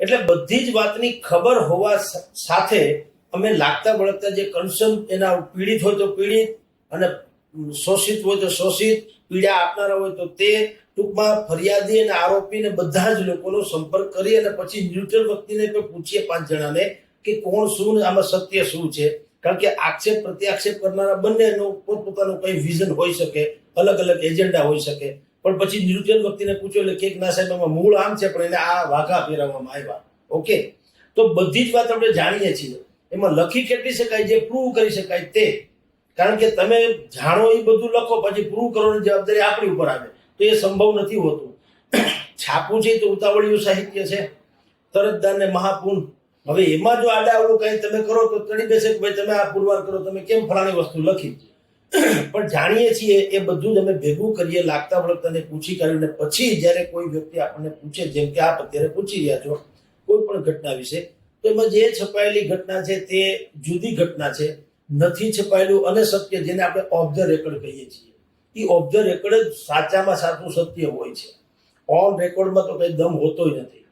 એટલે બધી જ વાતની ખબર હોવા સાથે અમે લાગતા વળગતા જે કન્સર્ન એના પીડિત હોય તો પીડિત અને શોષિત હોય તો શોષિત, પીડા આપનારા હોય તો તે ટૂંકમાં ફરિયાદી અને આરોપીને બધા જ લોકોનો સંપર્ક કરી અને પછી ન્યુટ્રલ વ્યક્તિને પણ પૂછીએ પાંચ જણાને કે કોણ શું આમાં સત્ય શું છે. કારણ કે આક્ષેપ પ્રત્યાક્ષેપ કરનારા બંનેનું પોતપોતાનું કઈ વિઝન હોઈ શકે અલગ અલગ એજન્ડા હોઈ શકે. પણ પછી ન્યુટ્રલ વ્યક્તિને પૂછ્યો એટલે કે ના સાહેબ, આમાં મૂળ આમ છે, પણ એને આ વાઘા પહેરાવવામાં આવ્યા. ઓકે? તો બધી જ વાત આપણે જાણીએ છીએ. એમાં લખી કેટલી શકાય, જે પ્રૂવ કરી શકાય તે. કારણ કે તમે જાણો એ બધું લખો, પછી પ્રૂવ કરવાની જવાબદારી આપણી ઉપર આવે. તો એ સંભવ નથી હોતું. છાપવું છે તો ઉતાવળિયું સાહિત્ય છે. તરતદાર ને મહાપૂર્ણ હવે એમાં જો આડાવડું કઈ તમે કરો તો તડી બેસે કે ભાઈ તમે આ પુરવાર કરો, તમે કેમ ફલાણી વસ્તુ લખી? પણ જાણીએ છીએ એ બધું જ અમે ભેગું કરીએ, લાગતા વળગતાને પૂછી કાઢીને પછી જ્યારે કોઈ વ્યક્તિ આપણને પૂછે, જેમ કે આપ અત્યારે પૂછી રહ્યા છો કોઈ પણ ઘટના વિશે, તો એમાં જે છપાયેલી ઘટના છે તે જુદી ઘટના છે, નથી છપાયેલું અને સત્ય જેને આપણે ઓફ ધ રેકોર્ડ કહીએ છીએ. એ ઓફ ધ રેકોર્ડ જ સાચામાં સાચું સત્ય હોય છે. ઓન રેકોર્ડમાં તો કંઈ દમ હોતો નથી.